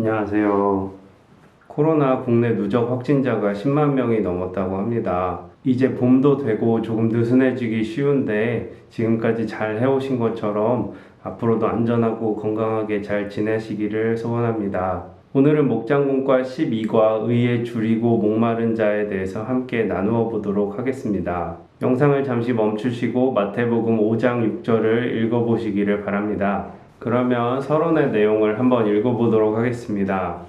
안녕하세요. 코로나 국내 누적 확진자가 10만 명이 넘었다고 합니다. 이제 봄도 되고 조금 느슨해지기 쉬운데 지금까지 잘 해오신 것처럼 앞으로도 안전하고 건강하게 잘 지내시기를 소원합니다. 오늘은 목장공과 12과 의에 줄이고 목마른 자에 대해서 함께 나누어 보도록 하겠습니다. 영상을 잠시 멈추시고 마태복음 5장 6절을 읽어보시기를 바랍니다. 그러면 서론의 내용을 한번 읽어보도록 하겠습니다.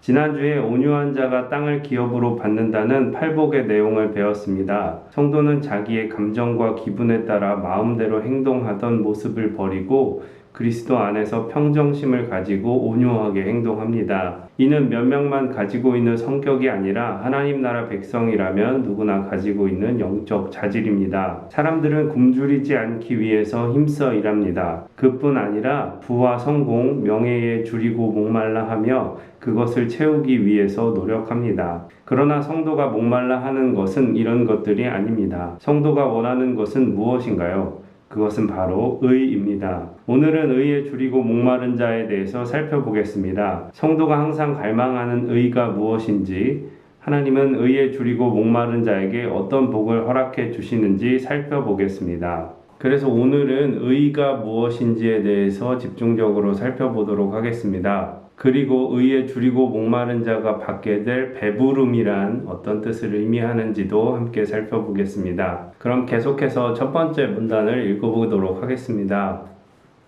지난주에 온유한 자가 땅을 기업으로 받는다는 팔복의 내용을 배웠습니다. 성도는 자기의 감정과 기분에 따라 마음대로 행동하던 모습을 버리고 그리스도 안에서 평정심을 가지고 온유하게 행동합니다. 이는 몇 명만 가지고 있는 성격이 아니라 하나님 나라 백성이라면 누구나 가지고 있는 영적 자질입니다. 사람들은 굶주리지 않기 위해서 힘써 일합니다. 그뿐 아니라 부와 성공, 명예에 줄이고 목말라 하며 그것을 채우기 위해서 노력합니다. 그러나 성도가 목말라 하는 것은 이런 것들이 아닙니다. 성도가 원하는 것은 무엇인가요? 그것은 바로 의입니다. 오늘은 의에 줄이고 목마른 자에 대해서 살펴보겠습니다. 성도가 항상 갈망하는 의가 무엇인지, 하나님은 의에 줄이고 목마른 자에게 어떤 복을 허락해 주시는지 살펴보겠습니다. 그래서 오늘은 의가 무엇인지에 대해서 집중적으로 살펴보도록 하겠습니다. 그리고 의에 줄이고 목마른 자가 받게 될 배부름이란 어떤 뜻을 의미하는지도 함께 살펴보겠습니다. 그럼 계속해서 첫 번째 문단을 읽어보도록 하겠습니다.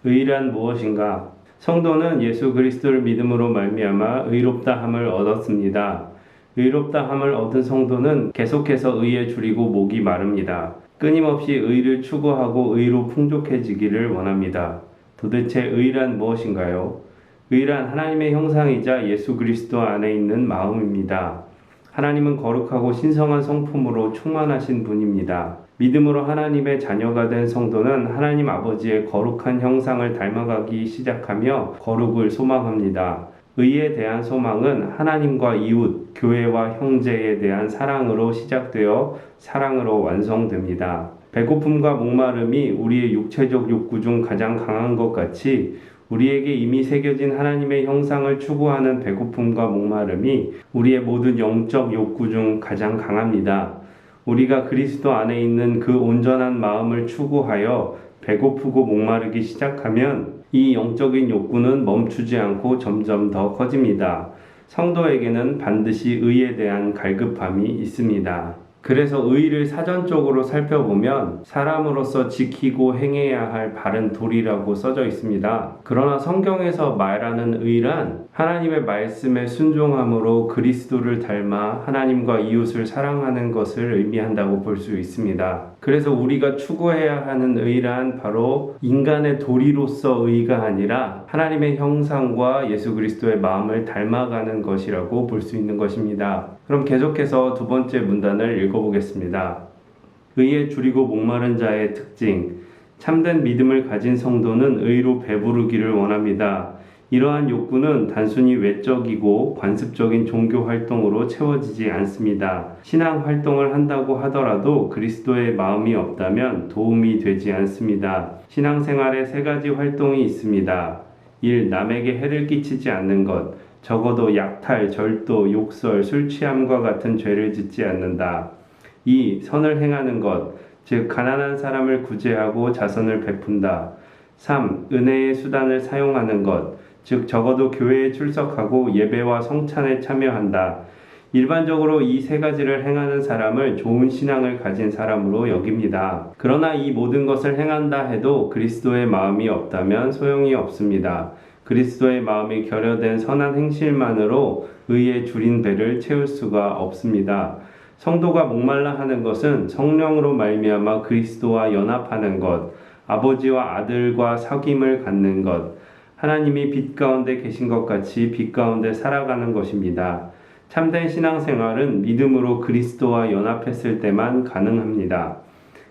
의란 무엇인가? 성도는 예수 그리스도를 믿음으로 말미암아 의롭다 함을 얻었습니다. 의롭다 함을 얻은 성도는 계속해서 의에 줄이고 목이 마릅니다. 끊임없이 의를 추구하고 의로 풍족해지기를 원합니다. 도대체 의란 무엇인가요? 의란 하나님의 형상이자 예수 그리스도 안에 있는 마음입니다. 하나님은 거룩하고 신성한 성품으로 충만하신 분입니다. 믿음으로 하나님의 자녀가 된 성도는 하나님 아버지의 거룩한 형상을 닮아가기 시작하며 거룩을 소망합니다. 의에 대한 소망은 하나님과 이웃, 교회와 형제에 대한 사랑으로 시작되어 사랑으로 완성됩니다. 배고픔과 목마름이 우리의 육체적 욕구 중 가장 강한 것 같이 우리에게 이미 새겨진 하나님의 형상을 추구하는 배고픔과 목마름이 우리의 모든 영적 욕구 중 가장 강합니다. 우리가 그리스도 안에 있는 그 온전한 마음을 추구하여 배고프고 목마르기 시작하면 이 영적인 욕구는 멈추지 않고 점점 더 커집니다. 성도에게는 반드시 의에 대한 갈급함이 있습니다. 그래서 의를 사전적으로 살펴보면 사람으로서 지키고 행해야 할 바른 도리라고 써져 있습니다. 그러나 성경에서 말하는 의란 하나님의 말씀에 순종함으로 그리스도를 닮아 하나님과 이웃을 사랑하는 것을 의미한다고 볼 수 있습니다. 그래서 우리가 추구해야 하는 의란 바로 인간의 도리로서 의가 아니라 하나님의 형상과 예수 그리스도의 마음을 닮아가는 것이라고 볼 수 있는 것입니다. 그럼 계속해서 두 번째 문단을 읽어보겠습니다. 의에 줄이고 목마른 자의 특징. 참된 믿음을 가진 성도는 의로 배부르기를 원합니다. 이러한 욕구는 단순히 외적이고 관습적인 종교 활동으로 채워지지 않습니다. 신앙 활동을 한다고 하더라도 그리스도의 마음이 없다면 도움이 되지 않습니다. 신앙생활에 세 가지 활동이 있습니다. 1. 남에게 해를 끼치지 않는 것. 적어도 약탈, 절도, 욕설, 술 취함과 같은 죄를 짓지 않는다. 2. 선을 행하는 것. 즉, 가난한 사람을 구제하고 자선을 베푼다. 3. 은혜의 수단을 사용하는 것. 즉, 적어도 교회에 출석하고 예배와 성찬에 참여한다. 일반적으로 이 세 가지를 행하는 사람을 좋은 신앙을 가진 사람으로 여깁니다. 그러나 이 모든 것을 행한다 해도 그리스도의 마음이 없다면 소용이 없습니다. 그리스도의 마음이 결여된 선한 행실만으로 의에 줄인 배를 채울 수가 없습니다. 성도가 목말라 하는 것은 성령으로 말미암아 그리스도와 연합하는 것, 아버지와 아들과 사귐을 갖는 것, 하나님이 빛 가운데 계신 것 같이 빛 가운데 살아가는 것입니다. 참된 신앙생활은 믿음으로 그리스도와 연합했을 때만 가능합니다.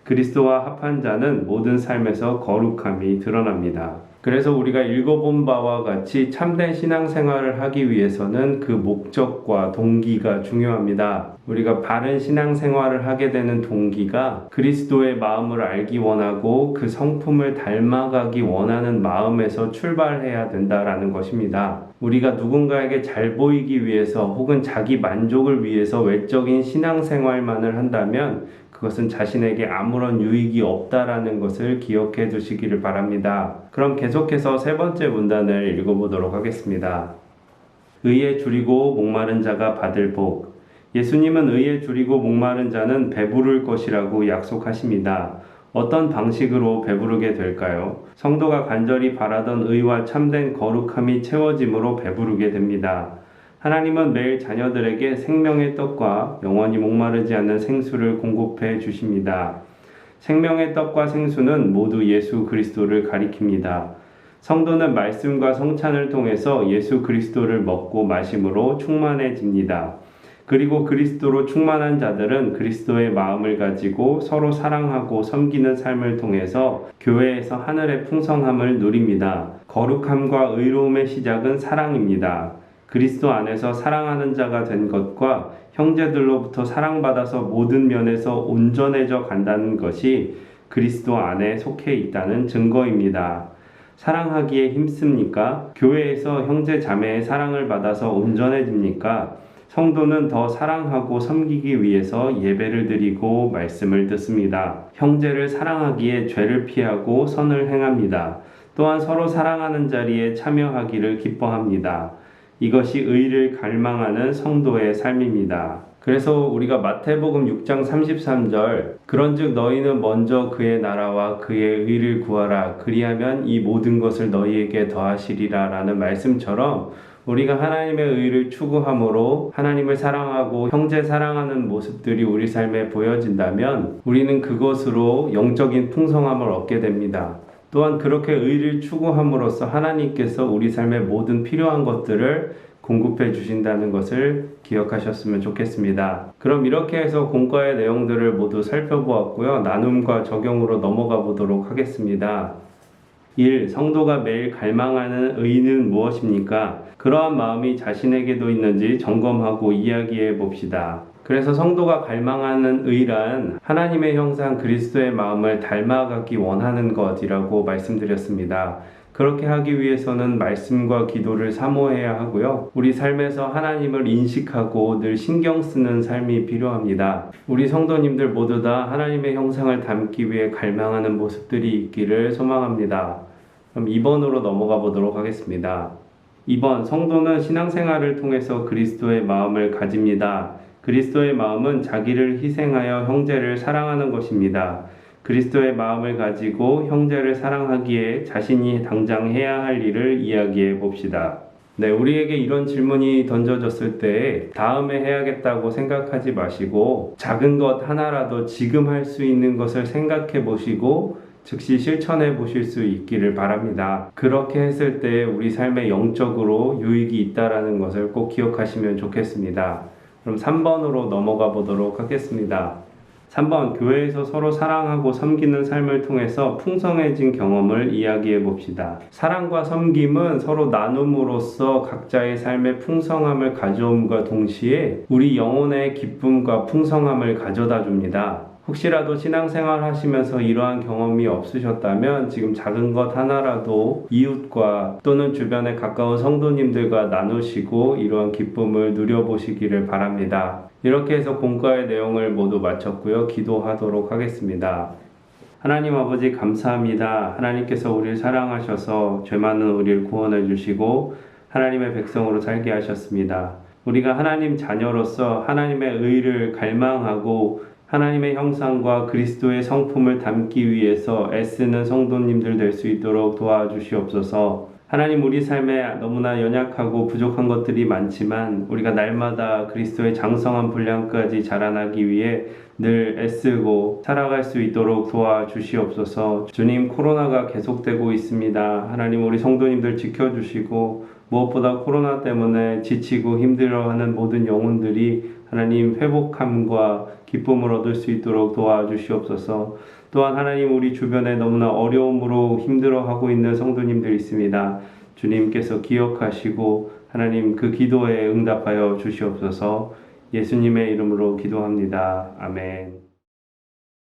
그리스도와 합한 자는 모든 삶에서 거룩함이 드러납니다. 그래서 우리가 읽어본 바와 같이 참된 신앙생활을 하기 위해서는 그 목적과 동기가 중요합니다. 우리가 바른 신앙생활을 하게 되는 동기가 그리스도의 마음을 알기 원하고 그 성품을 닮아가기 원하는 마음에서 출발해야 된다라는 것입니다. 우리가 누군가에게 잘 보이기 위해서 혹은 자기 만족을 위해서 외적인 신앙생활만을 한다면 그것은 자신에게 아무런 유익이 없다라는 것을 기억해 두시기를 바랍니다. 그럼 계속해서 세 번째 문단을 읽어보도록 하겠습니다. 의에 줄이고 목마른 자가 받을 복. 예수님은 의에 줄이고 목마른 자는 배부를 것이라고 약속하십니다. 어떤 방식으로 배부르게 될까요? 성도가 간절히 바라던 의와 참된 거룩함이 채워짐으로 배부르게 됩니다. 하나님은 매일 자녀들에게 생명의 떡과 영원히 목마르지 않는 생수를 공급해 주십니다. 생명의 떡과 생수는 모두 예수 그리스도를 가리킵니다. 성도는 말씀과 성찬을 통해서 예수 그리스도를 먹고 마심으로 충만해집니다. 그리고 그리스도로 충만한 자들은 그리스도의 마음을 가지고 서로 사랑하고 섬기는 삶을 통해서 교회에서 하늘의 풍성함을 누립니다. 거룩함과 의로움의 시작은 사랑입니다. 그리스도 안에서 사랑하는 자가 된 것과 형제들로부터 사랑받아서 모든 면에서 온전해져 간다는 것이 그리스도 안에 속해 있다는 증거입니다. 사랑하기에 힘씁니까? 교회에서 형제 자매의 사랑을 받아서 온전해집니까? 성도는 더 사랑하고 섬기기 위해서 예배를 드리고 말씀을 듣습니다. 형제를 사랑하기에 죄를 피하고 선을 행합니다. 또한 서로 사랑하는 자리에 참여하기를 기뻐합니다. 이것이 의를 갈망하는 성도의 삶입니다. 그래서 우리가 마태복음 6장 33절 그런즉 너희는 먼저 그의 나라와 그의 의를 구하라 그리하면 이 모든 것을 너희에게 더하시리라라는 말씀처럼 우리가 하나님의 의를 추구함으로 하나님을 사랑하고 형제 사랑하는 모습들이 우리 삶에 보여진다면 우리는 그것으로 영적인 풍성함을 얻게 됩니다. 또한 그렇게 의를 추구함으로써 하나님께서 우리 삶의 모든 필요한 것들을 공급해 주신다는 것을 기억하셨으면 좋겠습니다. 그럼 이렇게 해서 공과의 내용들을 모두 살펴보았고요. 나눔과 적용으로 넘어가 보도록 하겠습니다. 1. 성도가 매일 갈망하는 의는 무엇입니까? 그러한 마음이 자신에게도 있는지 점검하고 이야기해 봅시다. 그래서 성도가 갈망하는 의란 하나님의 형상 그리스도의 마음을 닮아가기 원하는 것이라고 말씀드렸습니다. 그렇게 하기 위해서는 말씀과 기도를 사모해야 하고요. 우리 삶에서 하나님을 인식하고 늘 신경 쓰는 삶이 필요합니다. 우리 성도님들 모두 다 하나님의 형상을 담기 위해 갈망하는 모습들이 있기를 소망합니다. 그럼 2번으로 넘어가 보도록 하겠습니다. 2번 성도는 신앙생활을 통해서 그리스도의 마음을 가집니다. 그리스도의 마음은 자기를 희생하여 형제를 사랑하는 것입니다. 그리스도의 마음을 가지고 형제를 사랑하기에 자신이 당장 해야 할 일을 이야기해 봅시다. 네, 우리에게 이런 질문이 던져졌을 때 다음에 해야겠다고 생각하지 마시고 작은 것 하나라도 지금 할 수 있는 것을 생각해 보시고 즉시 실천해 보실 수 있기를 바랍니다. 그렇게 했을 때 우리 삶에 영적으로 유익이 있다라는 것을 꼭 기억하시면 좋겠습니다. 그럼 3번으로 넘어가 보도록 하겠습니다. 3번 교회에서 서로 사랑하고 섬기는 삶을 통해서 풍성해진 경험을 이야기해 봅시다. 사랑과 섬김은 서로 나눔으로써 각자의 삶의 풍성함을 가져옴과 동시에 우리 영혼의 기쁨과 풍성함을 가져다 줍니다. 혹시라도 신앙생활 하시면서 이러한 경험이 없으셨다면 지금 작은 것 하나라도 이웃과 또는 주변에 가까운 성도님들과 나누시고 이러한 기쁨을 누려보시기를 바랍니다. 이렇게 해서 공과의 내용을 모두 마쳤고요. 기도하도록 하겠습니다. 하나님 아버지 감사합니다. 하나님께서 우리를 사랑하셔서 죄 많은 우리를 구원해 주시고 하나님의 백성으로 살게 하셨습니다. 우리가 하나님 자녀로서 하나님의 의를 갈망하고 하나님의 형상과 그리스도의 성품을 담기 위해서 애쓰는 성도님들 될 수 있도록 도와주시옵소서. 하나님 우리 삶에 너무나 연약하고 부족한 것들이 많지만 우리가 날마다 그리스도의 장성한 분량까지 자라나기 위해 늘 애쓰고 살아갈 수 있도록 도와주시옵소서. 주님 코로나가 계속되고 있습니다. 하나님 우리 성도님들 지켜주시고 무엇보다 코로나 때문에 지치고 힘들어하는 모든 영혼들이 하나님 회복함과 기쁨을 얻을 수 있도록 도와주시옵소서. 또한 하나님 우리 주변에 너무나 어려움으로 힘들어하고 있는 성도님들 있습니다. 주님께서 기억하시고 하나님 그 기도에 응답하여 주시옵소서 예수님의 이름으로 기도합니다. 아멘.